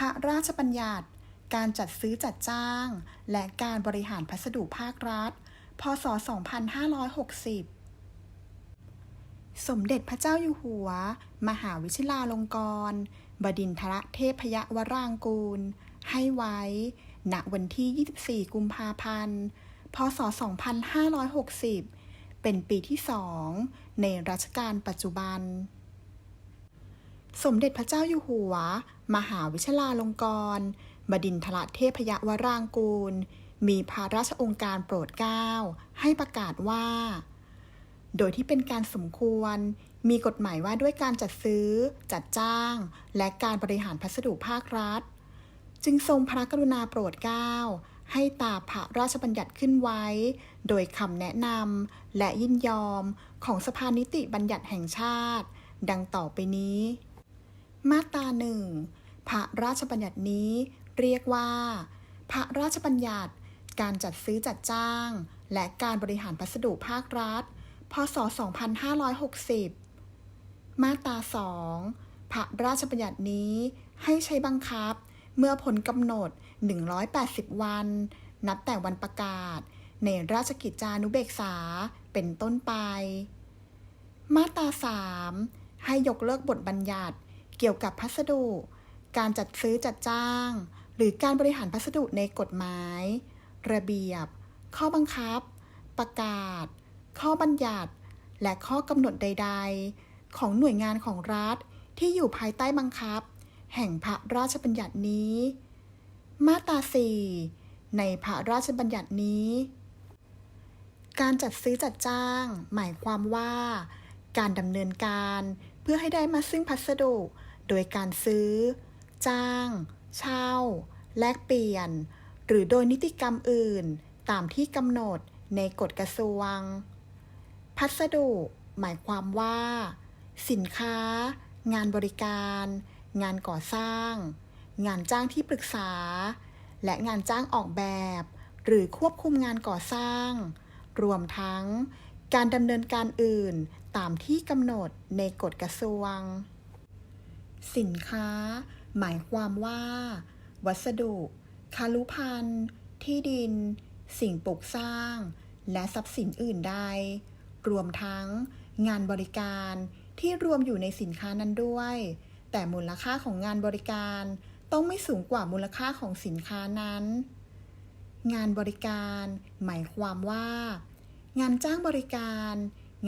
ระราชบัญญัติ การจัดซื้อจัดจ้าง และการบริหารพัสดุภาครัฐ พศ 2560 สมเด็จพระเจ้าอยู่หัว มหาวิชิลาลงกรณ์บดินทรเทพยวรางกูล ให้ไว้ ณ วันที่ 24 กุมภาพันธ์ พศ 2560 เป็นปีที่สองในรัชกาลปัจจุบัน สมเด็จพระเจ้าอยู่หัว มหาวิชลาลงกรณ์บดินทรเทพยวรางกูล มีพระราชองค์การโปรดเกล้าให้ประกาศว่า โดยที่เป็นการสมควร มีกฎหมายว่าด้วยการจัดซื้อ จัดจ้าง และการบริหารพัสดุภาครัฐ จึงทรงพระกรุณาโปรดเกล้าให้ตราพระราชบัญญัติขึ้นไว้ โดยคำแนะนำและยินยอมของสภานิติบัญญัติแห่งชาติ ดังต่อไปนี้ มาตราหนึ่งพระราชบัญญัตินี้เรียกว่า พระราชบัญญัติการจัดซื้อจัดจ้าง และการบริหารพัสดุภาครัฐ พศ 2560 มาตรา 2 พระราชบัญญัตินี้ให้ใช้บังคับ เมื่อผลกำหนด 180 วัน นับแต่วันประกาศ ในราชกิจจานุเบกษาเป็นต้นไป มาตรา 3 ให้ยกเลิกบทบัญญัติ เกี่ยวกับพัสดุ การจัดซื้อจัดจ้าง หรือการบริหารพัสดุในกฎหมาย ระเบียบ ข้อบังคับ ประกาศ ข้อบัญญัติ และข้อกำหนดใด ๆ ของหน่วยงานของรัฐที่อยู่ภายใต้บังคับ แห่งพระราชบัญญัตินี้ มาตรา 4 ในพระราชบัญญัตินี้ การจัดซื้อจัดจ้าง หมายความว่า การดำเนินการเพื่อให้ได้มาซึ่งพัสดุ โดยการซื้อ จ้าง เช่า แลกเปลี่ยน หรือโดยนิติกรรมอื่น ตามที่กำหนดในกฎกระทรวง พัสดุ หมายความว่า สินค้า งานบริการ งานก่อสร้าง งานจ้างที่ปรึกษา และงานจ้างออกแบบ หรือควบคุมงานก่อสร้าง รวมทั้งการดำเนินการอื่นตามที่กำหนดในกฎกระทรวง สินค้า หมายความว่า วัสดุ คารุพันธ์ที่ดิน สิ่งปลูกสร้าง และทรัพย์สินอื่นใด รวมทั้งงานบริการที่รวมอยู่ในสินค้านั้นด้วย แต่มูลค่าของงานบริการต้องไม่สูงกว่ามูลค่าของสินค้านั้น งานบริการ หมายความว่า งานจ้างบริการ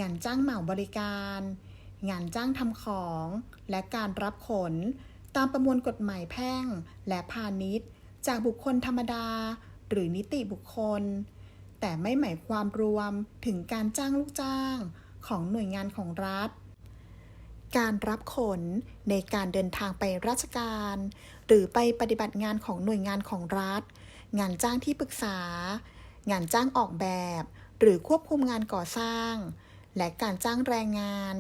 งานจ้างเหมาบริการ งานจ้างทำของ และการรับขน ตามประมวลกฎหมายแพ่ง และพาณิชย์ จากบุคคลธรรมดา หรือนิติบุคคล แต่ไม่หมายความรวมถึงการจ้างลูกจ้างของหน่วยงานของรัฐ การรับขนในการเดินทางไปราชการ หรือไปปฏิบัติงานของหน่วยงานของรัฐ งานจ้างที่ปรึกษา งานจ้างออกแบบ หรือควบคุมงานก่อสร้างและการจ้างแรงงาน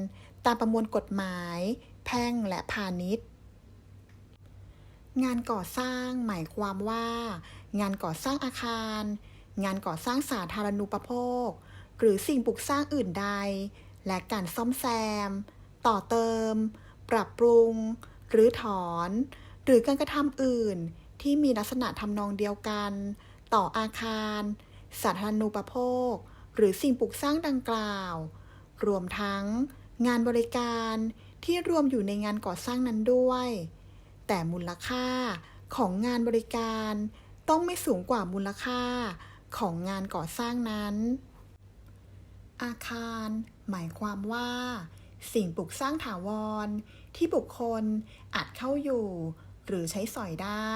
ตามประมวลกฎหมาย แพ่งและพาณิชย์ งานก่อสร้างหมายความว่า งานก่อสร้างอาคาร งานก่อสร้างสาธารณูปโภค หรือสิ่งปลูกสร้างอื่นใด และการซ่อมแซม ต่อเติม ปรับปรุง หรือถอน หรือการกระทำอื่นที่มีลักษณะทำนองเดียวกัน ต่ออาคาร สาธารณูปโภค หรือสิ่งปลูกสร้างดังกล่าว รวมทั้ง งานบริการที่รวมอยู่ในงานก่อสร้างนั้นด้วย แต่มูลค่าของงานบริการต้องไม่สูงกว่ามูลค่าของงานก่อสร้างนั้น อาคาร หมายความว่า สิ่งปลูกสร้างถาวร ที่บุคคลอาจเข้าอยู่ หรือใช้สอยได้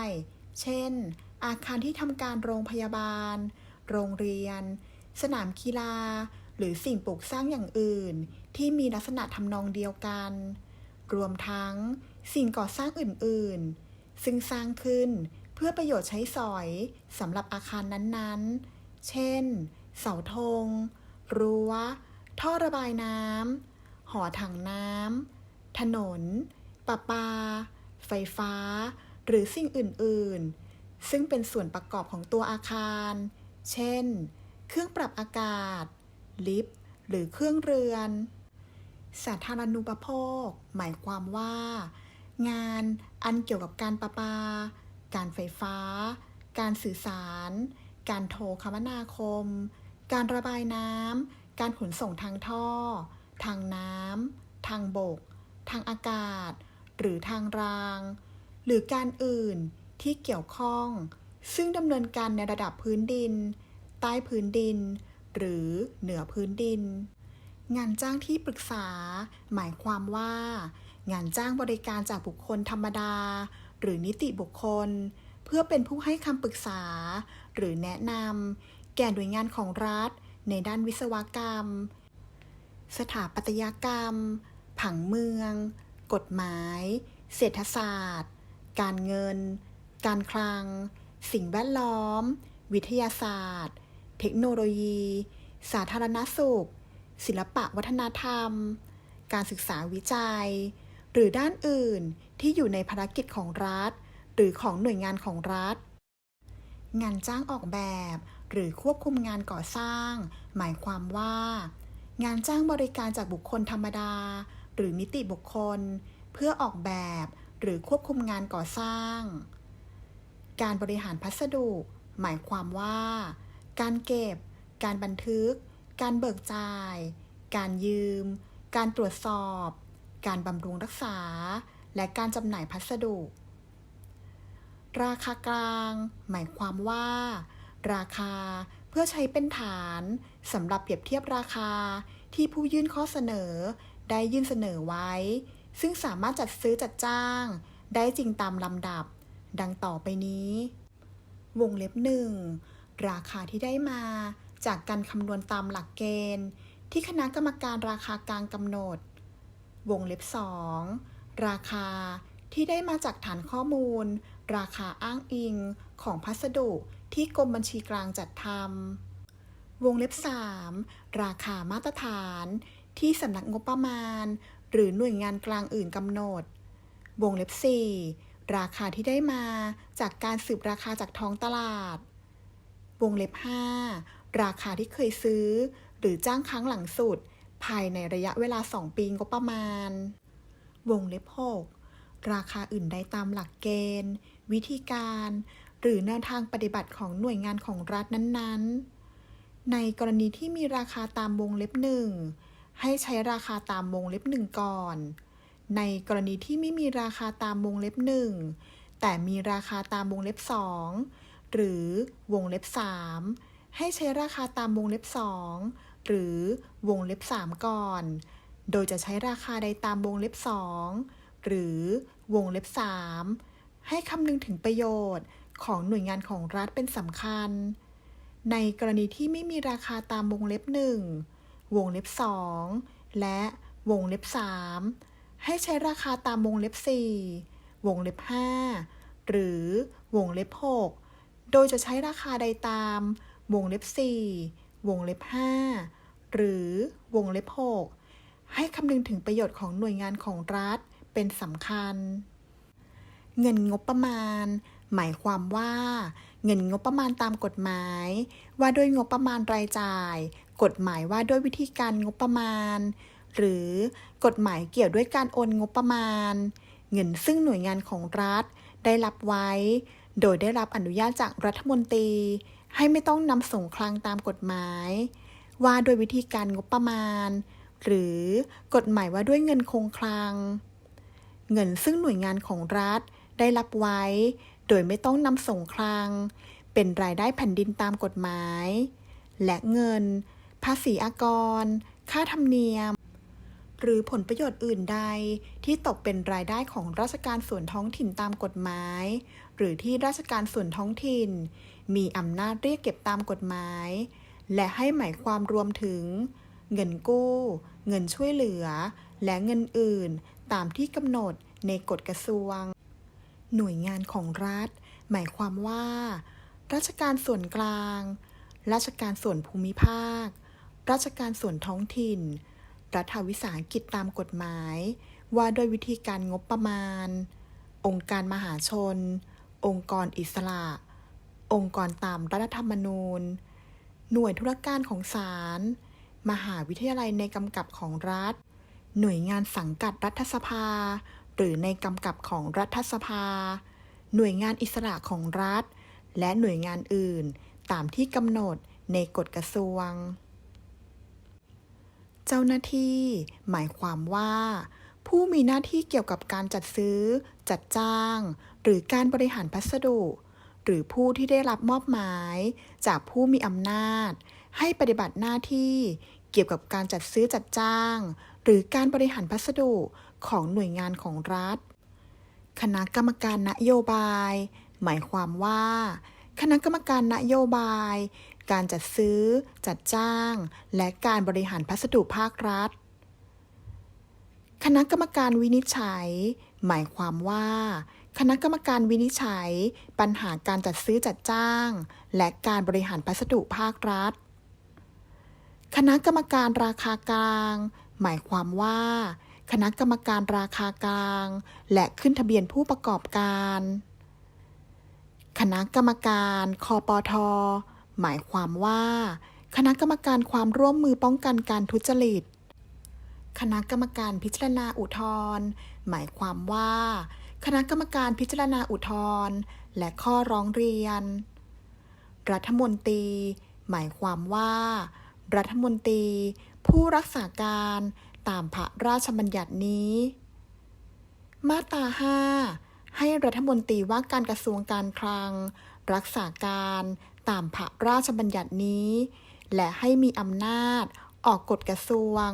เช่น อาคารที่ทำการโรงพยาบาล โรงเรียน สนามกีฬา หรือสิ่งปลูกสร้างอย่างอื่น ที่มีลักษณะทำนองเดียวกัน รวมทั้งสิ่งก่อสร้างอื่น ๆ ซึ่งสร้างขึ้นเพื่อประโยชน์ใช้สอยสำหรับอาคารนั้นๆ เช่น เสาธง รั้ว ท่อระบายน้ำ หอถังน้ำ ถนน ประปา ไฟฟ้า หรือสิ่งอื่น ๆ ซึ่งเป็นส่วนประกอบของตัวอาคาร เช่น เครื่องปรับอากาศ ลิฟต์ หรือเครื่องเรือน สาธารณูปโภค หมายความว่า งานอันเกี่ยวกับการประปา การไฟฟ้า การสื่อสาร การโทรคมนาคม การระบายน้ำ การขนส่งทางท่อ ทางน้ำ ทางบก ทางอากาศ หรือทางราง หรือการอื่นที่เกี่ยวข้อง ซึ่งดำเนินการในระดับพื้นดิน ใต้พื้นดิน หรือเหนือพื้นดิน งานจ้างที่ปรึกษา หมายความว่า งานจ้างบริการจากบุคคลธรรมดา หรือนิติบุคคล เพื่อเป็นผู้ให้คำปรึกษา หรือแนะนำแก่หน่วยงานของรัฐ ในด้านวิศวกรรม สถาปัตยกรรม ผังเมือง กฎหมาย เศรษฐศาสตร์ การเงิน การคลัง สิ่งแวดล้อม วิทยาศาสตร์ เทคโนโลยี สาธารณสุข ศิลปะวัฒนธรรม การศึกษาวิจัย หรือด้านอื่นที่อยู่ในภารกิจของรัฐ หรือของหน่วยงานของรัฐ งานจ้างออกแบบ หรือควบคุมงานก่อสร้าง หมายความว่า งานจ้างบริการจากบุคคลธรรมดา หรือนิติบุคคล เพื่อออกแบบ หรือควบคุมงานก่อสร้าง การบริหารพัสดุ หมายความว่า การเก็บ การบันทึก การเบิกจ่าย การยืม การตรวจสอบ การบำรุงรักษา และการจำหน่ายพัสดุ ราคากลาง หมายความว่า ราคาเพื่อใช้เป็นฐานสำหรับเปรียบเทียบราคาที่ผู้ยื่นข้อเสนอได้ยื่นเสนอไว้ ซึ่งสามารถจัดซื้อจัดจ้าง ได้จริงตามลำดับ ดังต่อไปนี้ วงเล็บหนึ่งราคาที่ได้มา จากการคำนวณตามหลักเกณฑ์ ที่คณะกรรมการราคากลางกำหนด วงเล็บ 2 ราคาที่ได้มาจากฐานข้อมูล ราคาอ้างอิงของพัสดุที่กรมบัญชีกลางจัดทำวงเล็บ 3 ราคามาตรฐานที่สำนักงบประมาณ หรือหน่วยงานกลางอื่นกำหนด วงเล็บ 4 ราคาที่ได้มาจากการสืบราคาจากท้องตลาด วงเล็บ 5 ราคาที่เคยซื้อ หรือจ้างครั้งหลังสุด ภายในระยะเวลา 2 ปีงบประมาณ วงเล็บ 6 ราคาอื่นใดตามหลักเกณฑ์ วิธีการ หรือแนวทางปฏิบัติของหน่วยงานของรัฐนั้นๆ ในกรณีที่มีราคาตามวงเล็บหนึ่งให้ใช้ราคาตามวงเล็บหนึ่งก่อน ในกรณีที่ไม่มีราคาตามวงเล็บหนึ่งแต่มีราคาตามวงเล็บสองหรือวงเล็บสาม ให้ใช้ราคาตามวงเล็บสองหรือวงเล็บสามก่อน โดยจะใช้ราคาใดตามวงเล็บสองหรือวงเล็บสามให้คำนึงถึงประโยชน์ของหน่วยงานของรัฐเป็นสำคัญ ในกรณีที่ไม่มีราคาตามวงเล็บหนึ่งวงเล็บสองและวงเล็บสามให้ใช้ราคาตามวงเล็บสี่วงเล็บห้าหรือวงเล็บหกโดยจะใช้ราคาใดตาม วงเล็บสี่วงเล็บห้าหรือวงเล็บหกให้คำนึงถึงประโยชน์ของหน่วยงานของรัฐเป็นสำคัญ เงินงบประมาณ หมายความว่า เงินงบประมาณตามกฎหมาย ว่าด้วยงบประมาณรายจ่าย กฎหมายว่าด้วยวิธีการงบประมาณ หรือกฎหมายเกี่ยวด้วยการโอนงบประมาณ เงินซึ่งหน่วยงานของรัฐได้รับไว้ โดยได้รับอนุญาตจากรัฐมนตรี ให้ไม่ต้องนำส่งคลังตามกฎหมาย ว่าโดยวิธีการงบประมาณ หรือกฎหมายว่าด้วยเงินคงคลัง เงินซึ่งหน่วยงานของรัฐได้รับไว้ โดยไม่ต้องนำส่งคลัง เป็นรายได้แผ่นดินตามกฎหมาย และเงิน ภาษีอากร ค่าธรรมเนียม หรือผลประโยชน์อื่นใดที่ตกเป็นรายได้ของราชการส่วนท้องถิ่นตามกฎหมาย หรือที่ราชการส่วนท้องถิ่น มีอำนาจเรียกเก็บตามกฎหมาย และให้หมายความรวมถึง เงินกู้ เงินช่วยเหลือ และเงินอื่น ตามที่กำหนดในกฎกระทรวง หน่วยงานของรัฐ หมายความว่า ราชการส่วนกลาง ราชการส่วนภูมิภาค ราชการส่วนท้องถิ่น รัฐวิสาหกิจตามกฎหมาย ว่าด้วยวิธีการงบประมาณ องค์การมหาชน องค์กรอิสระ องค์กรตามรัฐธรรมนูญ หน่วยธุรการของศาล มหาวิทยาลัยในกำกับของรัฐ หน่วยงานสังกัดรัฐสภา หรือในกำกับของรัฐสภา หน่วยงานอิสระของรัฐ และหน่วยงานอื่น ตามที่กำหนดในกฎกระทรวง เจ้าหน้าที่ หมายความว่า ผู้มีหน้าที่เกี่ยวกับการจัดซื้อ จัดจ้าง หรือการบริหารพัสดุ หรือผู้ที่ได้รับมอบหมาย จากผู้มีอำนาจ ให้ปฏิบัติหน้าที่เกี่ยวกับการจัดซื้อจัดจ้าง หรือการบริหารพัสดุของหน่วยงานของรัฐ คณะกรรมการนโยบาย หมายความว่า คณะกรรมการนโยบาย การจัดซื้อ จัดจ้าง และการบริหารพัสดุภาครัฐ คณะกรรมการวินิจฉัย หมายความว่า คณะกรรมการวินิจฉัย ปัญหาการจัดซื้อจัดจ้าง และการบริหารพัสดุภาครัฐ คณะกรรมการราคากลาง หมายความว่า คณะกรรมการราคากลาง และขึ้นทะเบียนผู้ประกอบการ คณะกรรมการคอปทหมายความว่า คณะกรรมการความร่วมมือป้องกันการทุจริต คณะกรรมการพิจารณาอุทธรณ์หมายความว่า คณะกรรมการพิจารณาอุทธรณ์และข้อร้องเรียน รัฐมนตรี หมายความว่า รัฐมนตรี ผู้รักษาการตามพระราชบัญญัตินี้ มาตรา 5 ให้รัฐมนตรีว่าการกระทรวงการคลัง รักษาการตามพระราชบัญญัตินี้ และให้มีอำนาจออกกฎกระทรวง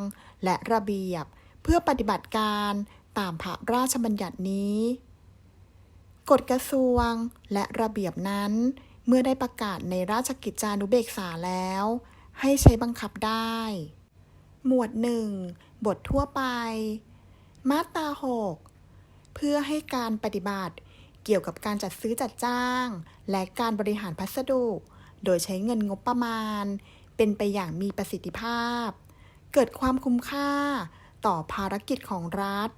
และระเบียบเพื่อปฏิบัติการ ตามพระราชบัญญัตินี้ กฎกระทรวงและระเบียบนั้นเมื่อได้ประกาศในราชกิจจานุเบกษาแล้ว ให้ใช้บังคับได้ หมวด1บททั่วไป มาตรา6เพื่อให้การปฏิบัติเกี่ยวกับการจัดซื้อจัดจ้าง และการบริหารพัสดุ โดยใช้เงินงบประมาณ เป็นไปอย่างมีประสิทธิภาพ เกิดความคุ้มค่าต่อภารกิจของรัฐ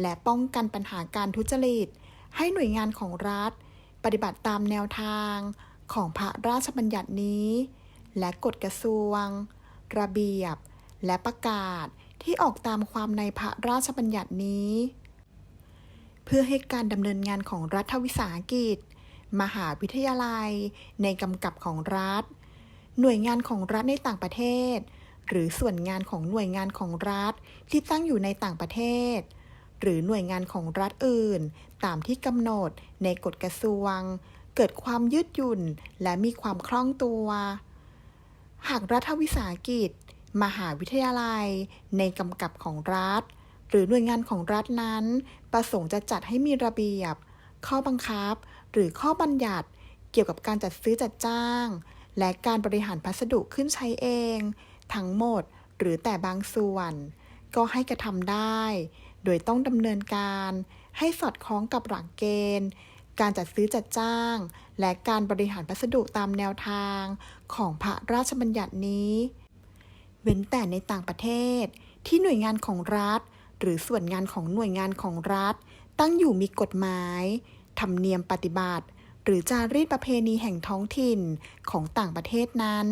และป้องกันปัญหาการทุจริต ให้หน่วยงานของรัฐ ปฏิบัติตามแนวทางของพระราชบัญญัตินี้ และกฎกระทรวง ระเบียบ และประกาศที่ออกตามความในพระราชบัญญัตินี้ เพื่อให้การดำเนินงานของรัฐวิสาหกิจ มหาวิทยาลัย ในกำกับของรัฐ หน่วยงานของรัฐในต่างประเทศ หรือส่วนงานของหน่วยงานของรัฐที่ตั้งอยู่ในต่างประเทศ หรือหน่วยงานของรัฐอื่น ตามที่กำหนดในกฎกระทรวง เกิดความยืดหยุ่นและมีความคล่องตัว หากรัฐวิสาหกิจ มหาวิทยาลัย ในกำกับของรัฐ หรือหน่วยงานของรัฐนั้น ประสงค์จะจัดให้มีระเบียบ ข้อบังคับ หรือข้อบัญญัติเกี่ยวกับการจัดซื้อจัดจ้าง และการบริหารพัสดุขึ้นใช้เอง ทั้งหมดหรือแต่บางส่วน ก็ให้กระทำได้ โดยต้องดำเนินการให้สอดคล้องกับหลักเกณฑ์ การจัดซื้อจัดจ้าง และการบริหารพัสดุตามแนวทางของพระราชบัญญัตินี้ เว้นแต่ในต่างประเทศ ที่หน่วยงานของรัฐ หรือส่วนงานของหน่วยงานของรัฐ ตั้งอยู่มีกฎหมายธรรมเนียมปฏิบัติ หรือจารีตประเพณีแห่งท้องถิ่นของต่างประเทศนั้น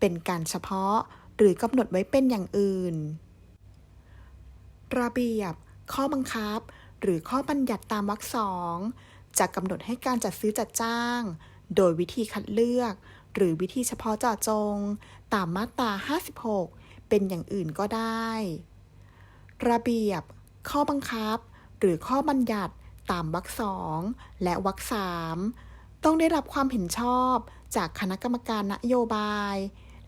เป็นการเฉพาะหรือกำหนดไว้เป็นอย่างอื่น ระเบียบ ข้อบังคับ หรือข้อบัญญัติตามวรรคสองจะกำหนดให้การจัดซื้อจัดจ้าง โดยวิธีคัดเลือก หรือวิธีเฉพาะเจาะจง ตามมาตรา 56 เป็นอย่างอื่นก็ได้ ระเบียบ ข้อบังคับ หรือข้อบัญญัติตามวรรคสองและวรรคสามต้องได้รับความเห็นชอบจากคณะกรรมการนโยบาย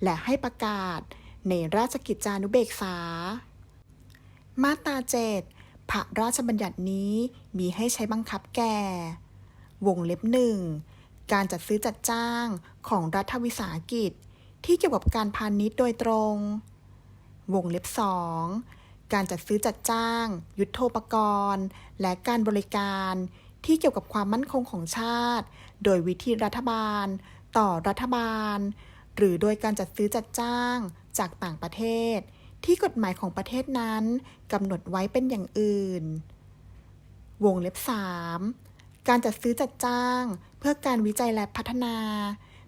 และให้ประกาศในราชกิจจานุเบกษา มาตรา 7 พระราชบัญญัตินี้มีให้ใช้บังคับแก่ วงเล็บหนึ่งการจัดซื้อจัดจ้างของรัฐวิสาหกิจ ที่เกี่ยวกับการพาณิชย์โดยตรง วงเล็บสองการจัดซื้อจัดจ้าง ยุทโธปกรณ์ และการบริการที่เกี่ยวกับความมั่นคงของชาติ โดยวิธีรัฐบาล ต่อรัฐบาล หรือโดยการจัดซื้อจัดจ้างจากต่างประเทศ ที่กฎหมายของประเทศนั้นกำหนดไว้เป็นอย่างอื่น วงเล็บ 3 การจัดซื้อจัดจ้าง เพื่อการวิจัยและพัฒนา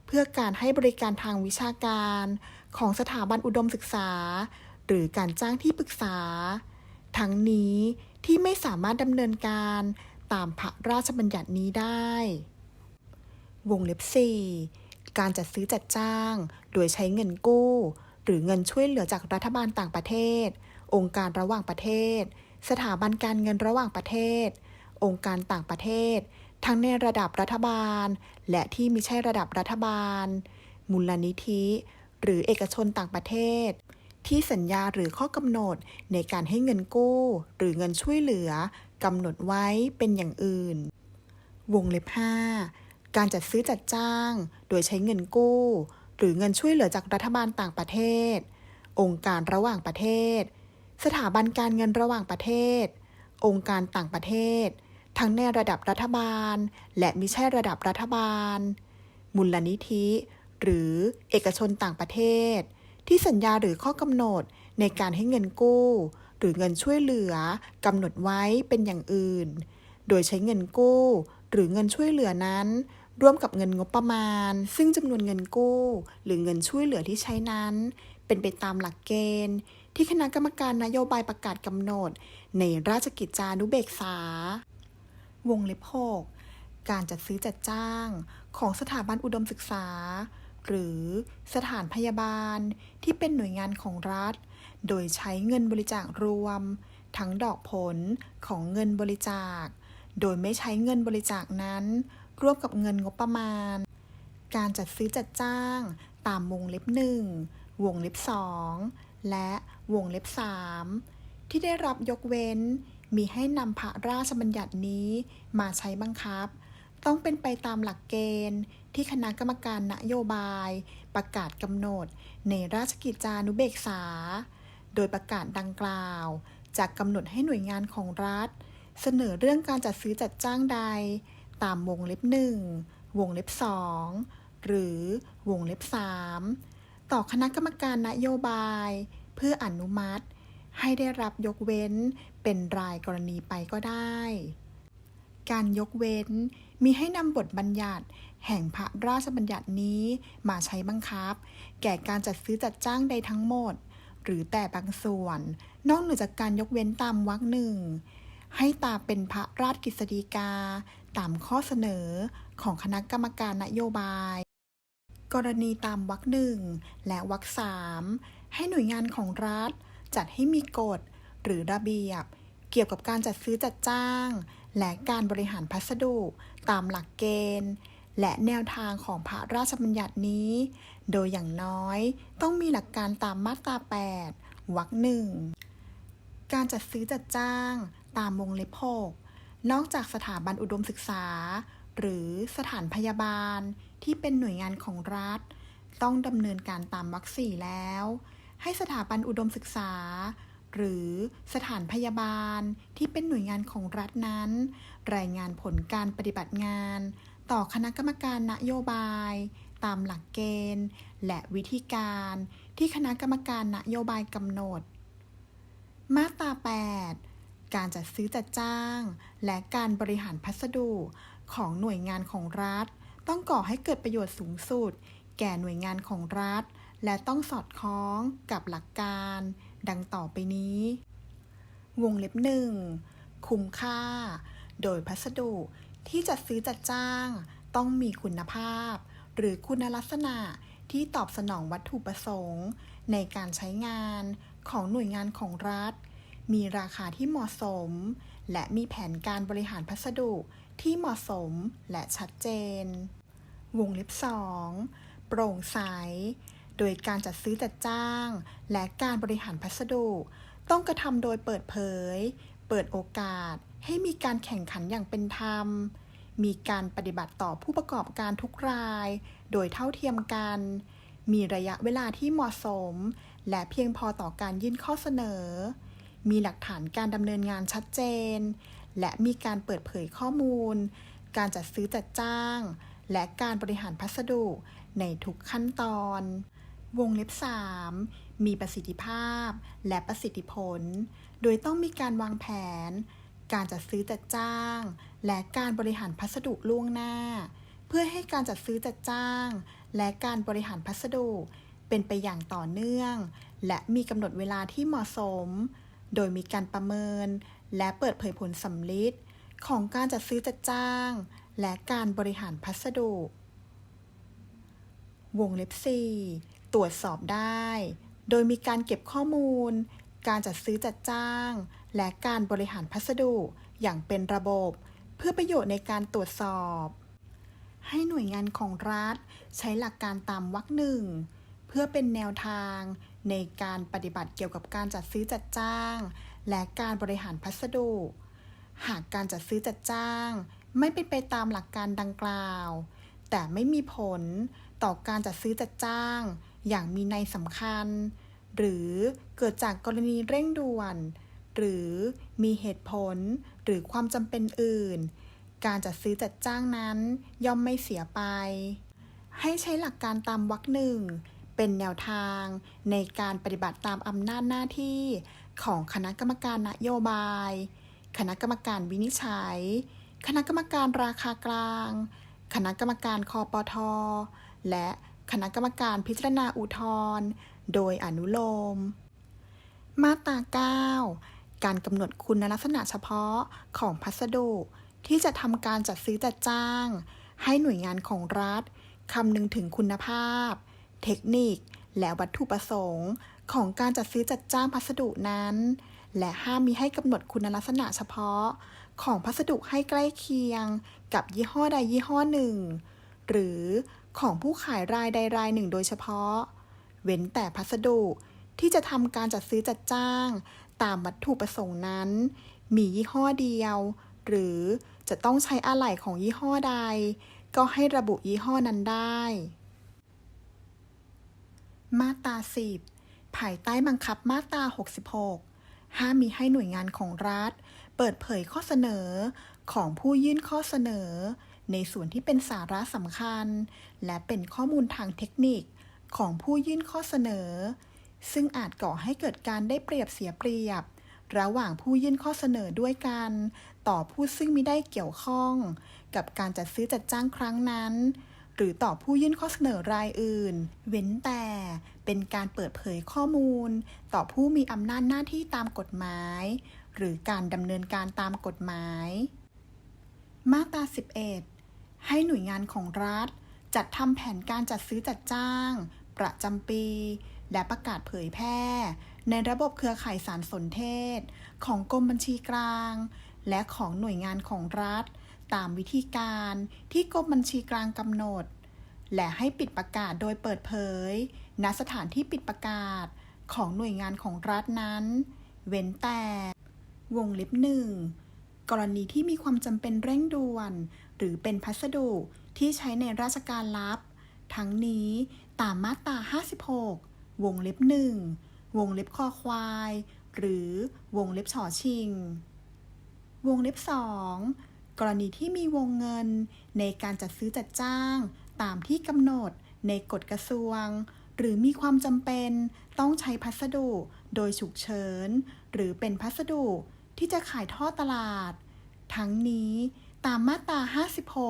เพื่อการให้บริการทางวิชาการ ของสถาบันอุดมศึกษา หรือการจ้างที่ปรึกษา ทั้งนี้ที่ไม่สามารถดำเนินการตามพระราชบัญญัตินี้ได้ วงเล็บ 4 การจัดซื้อจัดจ้าง โดยใช้เงินกู้ หรือเงินช่วยเหลือจากรัฐบาลต่างประเทศ องค์การระหว่างประเทศ สถาบันการเงินระหว่างประเทศ องค์การต่างประเทศ ทั้งในระดับรัฐบาล และที่ไม่ใช่ระดับรัฐบาล มูลนิธิ หรือเอกชนต่างประเทศ ที่สัญญาหรือข้อกำหนดในการให้เงินกู้ หรือเงินช่วยเหลือกำหนดไว้เป็นอย่างอื่น วงเล็บ 5 การจัดซื้อจัดจ้าง โดยใช้เงินกู้ หรือเงินช่วยเหลือจากรัฐบาลต่างประเทศ องค์การระหว่างประเทศ สถาบันการเงินระหว่างประเทศ องค์การต่างประเทศ ทั้งในระดับรัฐบาล และมิใช่ระดับรัฐบาล มูลนิธิ หรือเอกชนต่างประเทศ ที่สัญญาหรือข้อกำหนดในการให้เงินกู้ หรือเงินช่วยเหลือกำหนดไว้เป็นอย่างอื่น โดยใช้เงินกู้ หรือเงินช่วยเหลือนั้น ร่วมกับเงินงบประมาณ ซึ่งจำนวนเงินกู้ หรือเงินช่วยเหลือที่ใช้นั้น เป็นไปตามหลักเกณฑ์ ที่คณะกรรมการนโยบายประกาศกำหนด ในราชกิจจานุเบกษา วงเล็บ6การจัดซื้อจัดจ้าง ของสถาบันอุดมศึกษา หรือสถานพยาบาล ที่เป็นหน่วยงานของรัฐ โดยใช้เงินบริจาครวม ทั้งดอกผลของเงินบริจาค โดยไม่ใช้เงินบริจาคนั้น ร่วมกับเงินงบประมาณ การจัดซื้อจัดจ้าง ตามวงเล็บหนึ่งวงเล็บสองและวงเล็บสามที่ได้รับยกเว้น มีให้นำพระราชบัญญัตินี้มาใช้บังคับ ต้องเป็นไปตามหลักเกณฑ์ที่คณะกรรมการนโยบายประกาศกำหนดในราชกิจจานุเบกษา โดยประกาศดังกล่าวจากกำหนดให้หน่วยงานของรัฐ เสนอเรื่องการจัดซื้อจัดจ้างใด ตามวงเล็บหนึ่งวงเล็บสองหรือวงเล็บสามต่อคณะกรรมการนโยบาย เพื่ออนุมัติ ให้ได้รับยกเว้นเป็นรายกรณีไปก็ได้ การยกเว้นมีให้นำบทบัญญัติ แห่งพระราชบัญญัตินี้มาใช้บังคับ แก่การจัดซื้อจัดจ้างใดทั้งหมด หรือแต่บางส่วน นอกเหนือจากการยกเว้นตามวรรคหนึ่ง ให้ตามเป็นพระราชกฤษฎีกา ตามข้อเสนอของคณะกรรมการนโยบาย กรณีตามวรรคหนึ่งและวรรคสามให้หน่วยงานของรัฐ จัดให้มีกฎหรือระเบียบ เกี่ยวกับการจัดซื้อจัดจ้าง และการบริหารพัสดุตามหลักเกณฑ์และแนวทางของพระราชบัญญัตินี้ โดยอย่างน้อยต้องมีหลักการตามมาตรา 8 วรรคหนึ่ง การจัดซื้อจัดจ้าง ตามวงเล็บ6นอกจากสถาบันอุดมศึกษา หรือสถานพยาบาลที่เป็นหน่วยงานของรัฐ ต้องดำเนินการตามวรรคสี่แล้ว ให้สถาบันอุดมศึกษา หรือสถานพยาบาลที่เป็นหน่วยงานของรัฐนั้น รายงานผลการปฏิบัติงาน ต่อคณะกรรมการนโยบาย ตามหลักเกณฑ์ และวิธีการที่คณะกรรมการนโยบายกำหนด มาตรา 8 การจัดซื้อจัดจ้าง และการบริหารพัสดุของหน่วยงานของรัฐ ต้องก่อให้เกิดประโยชน์สูงสุด แก่หน่วยงานของรัฐ และต้องสอดคล้องกับหลักการ ดังต่อไปนี้ วงเล็บหนึ่งคุ้มค่า โดยพัสดุที่จัดซื้อจัดจ้าง ต้องมีคุณภาพ หรือคุณลักษณะที่ตอบสนองวัตถุประสงค์ ในการใช้งานของหน่วยงานของรัฐ มีราคาที่เหมาะสม และมีแผนการบริหารพัสดุที่เหมาะสมและชัดเจน วงเล็บ 2 โปร่งใส โดยการจัดซื้อจัดจ้าง และการบริหารพัสดุ ต้องกระทำโดยเปิดเผย เปิดโอกาสให้มีการแข่งขันอย่างเป็นธรรม มีการปฏิบัติต่อผู้ประกอบการทุกราย โดยเท่าเทียมกัน มีระยะเวลาที่เหมาะสม และเพียงพอต่อการยื่นข้อเสนอ มีหลักฐานการดำเนินงานชัดเจน และมีการเปิดเผยข้อมูล การจัดซื้อจัดจ้าง และการบริหารพัสดุในทุกขั้นตอน วงเล็บ 3 มีประสิทธิภาพ และประสิทธิผล โดยต้องมีการวางแผน การจัดซื้อจัดจ้าง และการบริหารพัสดุล่วงหน้า เพื่อให้การจัดซื้อจัดจ้าง และการบริหารพัสดุเป็นไปอย่างต่อเนื่อง และมีกำหนดเวลาที่เหมาะสม โดยมีการประเมิน และเปิดเผยผลสำลิดของการจัดซื้อจัดจ้าง และการบริหารพัสดุ วงเล็บ 4 ตรวจสอบได้ โดยมีการเก็บข้อมูล การจัดซื้อจัดจ้าง และการบริหารพัสดุอย่างเป็นระบบ เพื่อประโยชน์ในการตรวจสอบ ให้หน่วยงานของรัฐ ใช้หลักการตามวรรคหนึ่ง เพื่อเป็นแนวทาง ในการปฏิบัติเกี่ยวกับการจัดซื้อจัดจ้าง และการบริหารพัสดุ หากการจัดซื้อจัดจ้าง ไม่เป็นไปตามหลักการดังกล่าว แต่ไม่มีผลต่อการจัดซื้อจัดจ้าง อย่างมีนัยสำคัญ หรือเกิดจากกรณีเร่งด่วน หรือมีเหตุผลหรือความจำเป็นอื่น การจัดซื้อจัดจ้างนั้นย่อมไม่เสียไป ให้ใช้หลักการตามวรรคหนึ่ง เป็นแนวทางในการปฏิบัติตามอำนาจหน้าที่ของคณะกรรมการนโยบาย คณะกรรมการวินิจฉัย คณะกรรมการราคากลาง คณะกรรมการคอปทอและคณะกรรมการพิจารณาอุทธรณ์โดยอนุโลม มาตรา 9 การกำหนดคุณลักษณะเฉพาะของพัสดุที่จะทำการจัดซื้อจัดจ้าง ให้หน่วยงานของรัฐคำนึงถึงคุณภาพ เทคนิค และวัตถุประสงค์ของการจัดซื้อจัดจ้างพัสดุนั้น และห้ามมีให้กำหนดคุณลักษณะเฉพาะ ของพัสดุให้ใกล้เคียง กับยี่ห้อใดยี่ห้อหนึ่ง หรือของผู้ขายรายใดรายหนึ่งโดยเฉพาะ เว้นแต่พัสดุที่จะทำการจัดซื้อจัดจ้าง ตามวัตถุประสงค์นั้น มียี่ห้อเดียว หรือจะต้องใช้อะไหล่ของยี่ห้อใด ก็ให้ระบุยี่ห้อนั้นได้ มาตรา10 ภายใต้บังคับมาตรา 66 ห้ามมีให้หน่วยงานของรัฐ เปิดเผยข้อเสนอของผู้ยื่นข้อเสนอ ในส่วนที่เป็นสาระสำคัญ และเป็นข้อมูลทางเทคนิคของผู้ยื่นข้อเสนอ ซึ่งอาจก่อให้เกิดการได้เปรียบเสียเปรียบ ระหว่างผู้ยื่นข้อเสนอด้วยกัน ต่อผู้ซึ่งไม่ได้เกี่ยวข้อง กับการจัดซื้อจัดจ้างครั้งนั้น หรือต่อผู้ยื่นข้อเสนอรายอื่น เว้นแต่เป็นการเปิดเผยข้อมูล ต่อผู้มีอำนาจหน้าที่ตามกฎหมาย หรือการดำเนินการตามกฎหมาย มาตรา 11 ให้หน่วยงานของรัฐ จัดทำแผนการจัดซื้อจัดจ้าง ประจำปี และประกาศเผยแพร่ ในระบบเครือข่ายสารสนเทศ ของกรมบัญชีกลาง และของหน่วยงานของรัฐ ตามวิธีการที่กรมบัญชีกลางกำหนด และให้ปิดประกาศโดยเปิดเผย ณสถานที่ปิดประกาศของหน่วยงานของรัฐนั้น เว้นแต่วงเล็บหนึ่งกรณีที่มีความจำเป็นเร่งด่วน หรือเป็นพัสดุที่ใช้ในราชการลับ ทั้งนี้ตามมาตรา 56 วงเล็บหนึ่งวงเล็บคอควาย หรือวงเล็บฉอชิง วงเล็บ2 กรณีที่มีวงเงิน ในการจัดซื้อจัดจ้าง ตามที่กำหนด ในกฎกระทรวง หรือมีความจำเป็นต้องใช้พัสดุโดยฉุกเฉิน หรือเป็นพัสดุที่จะขายทอดตลาด ทั้งนี้ตามมาตรา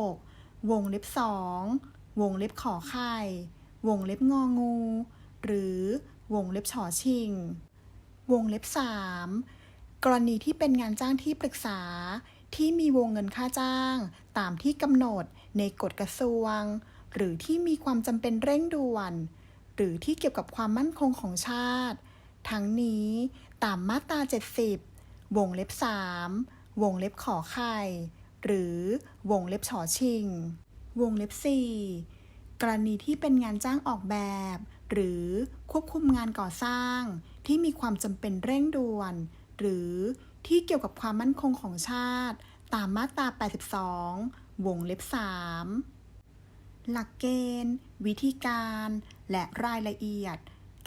56 วงเล็บ 2 วงเล็บขอไข่ วงเล็บงองู หรือวงเล็บฉอชิง วงเล็บ 3 กรณีที่เป็นงานจ้างที่ปรึกษา ที่มีวงเงินค่าจ้าง ตามที่กำหนดในกฎกระทรวง หรือที่มีความจำเป็นเร่งด่วน หรือที่เกี่ยวกับความมั่นคงของชาติ ทั้งนี้ตามมาตรา 70 วงเล็บ 3 วงเล็บขอไข่ หรือวงเล็บฉอชิง วงเล็บ 4 กรณีที่เป็นงานจ้างออกแบบ หรือควบคุมงานก่อสร้าง ที่มีความจำเป็นเร่งด่วน หรือ ที่เกี่ยวกับความมั่นคงของชาติ ตามมาตรา 82 วงเล็บ 3 หลักเกณฑ์ วิธีการ และรายละเอียด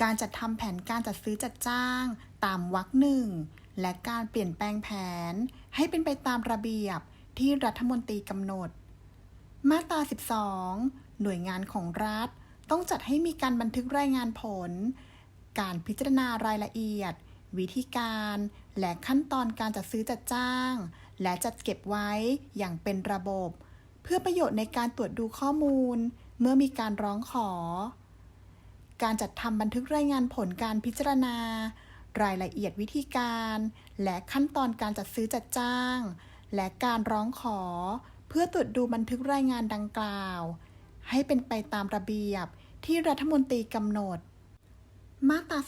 การจัดทำแผนการจัดซื้อจัดจ้าง ตามวรรคหนึ่ง และการเปลี่ยนแปลงแผน ให้เป็นไปตามระเบียบที่รัฐมนตรีกำหนด มาตรา 12 หน่วยงานของรัฐ ต้องจัดให้มีการบันทึกรายงานผล การพิจารณารายละเอียด วิธีการ และขั้นตอนการจัดซื้อจัดจ้าง และจัดเก็บไว้อย่างเป็นระบบ เพื่อประโยชน์ในการตรวจดูข้อมูล เมื่อมีการร้องขอ การจัดทำบันทึกรายงานผลการพิจารณา รายละเอียดวิธีการ และขั้นตอนการจัดซื้อจัดจ้าง และการร้องขอ เพื่อตรวจดูบันทึกรายงานดังกล่าว ให้เป็นไปตามระเบียบที่รัฐมนตรีกำหนด มาตรา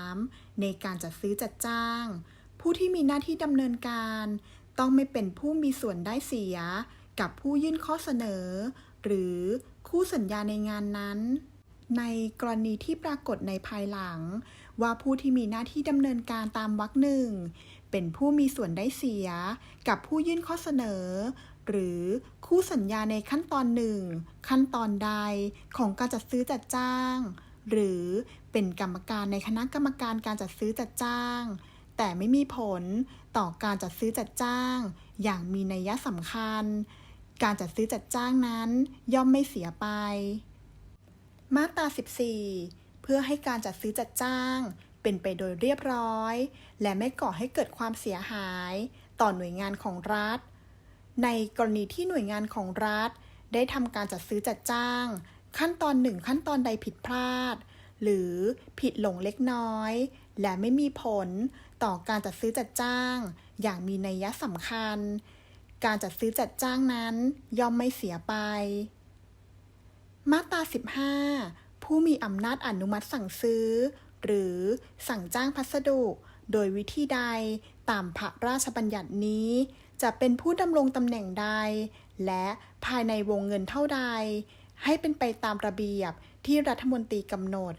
13 ในการจัดซื้อจัดจ้าง ผู้ที่มีหน้าที่ดำเนินการ ต้องไม่เป็นผู้มีส่วนได้เสีย กับผู้ยื่นข้อเสนอ หรือคู่สัญญาในงานนั้น ในกรณีที่ปรากฏในภายหลัง ว่าผู้ที่มีหน้าที่ดำเนินการตามวรรคหนึ่งเป็นผู้มีส่วนได้เสีย กับผู้ยื่นข้อเสนอ หรือคู่สัญญาในขั้นตอนหนึ่งขั้นตอนใดของการจัดซื้อจัดจ้าง หรือเป็นกรรมการในคณะกรรมการการจัดซื้อจัดจ้าง แต่ไม่มีผลต่อการจัดซื้อจัดจ้าง อย่างมีนัยสำคัญ การจัดซื้อจัดจ้างนั้นย่อมไม่เสียไป มาตรา 14 เพื่อให้การจัดซื้อจัดจ้าง เป็นไปโดยเรียบร้อย และไม่ก่อให้เกิดความเสียหาย ต่อหน่วยงานของรัฐ ในกรณีที่หน่วยงานของรัฐ ได้ทำการจัดซื้อจัดจ้าง ขั้นตอนหนึ่งขั้นตอนใดผิดพลาด หรือผิดหลงเล็กน้อย และไม่มีผลต่อการจัดซื้อจัดจ้าง อย่างมีนัยสำคัญ การจัดซื้อจัดจ้างนั้นย่อมไม่เสียไป มาตรา 15 ผู้มีอำนาจอนุมัติสั่งซื้อ หรือสั่งจ้างพัสดุ โดยวิธีใดตามพระราชบัญญัตินี้ จะเป็นผู้ดำรงตำแหน่งใด และภายในวงเงินเท่าใด ให้เป็นไปตามระเบียบที่รัฐมนตรีกำหนด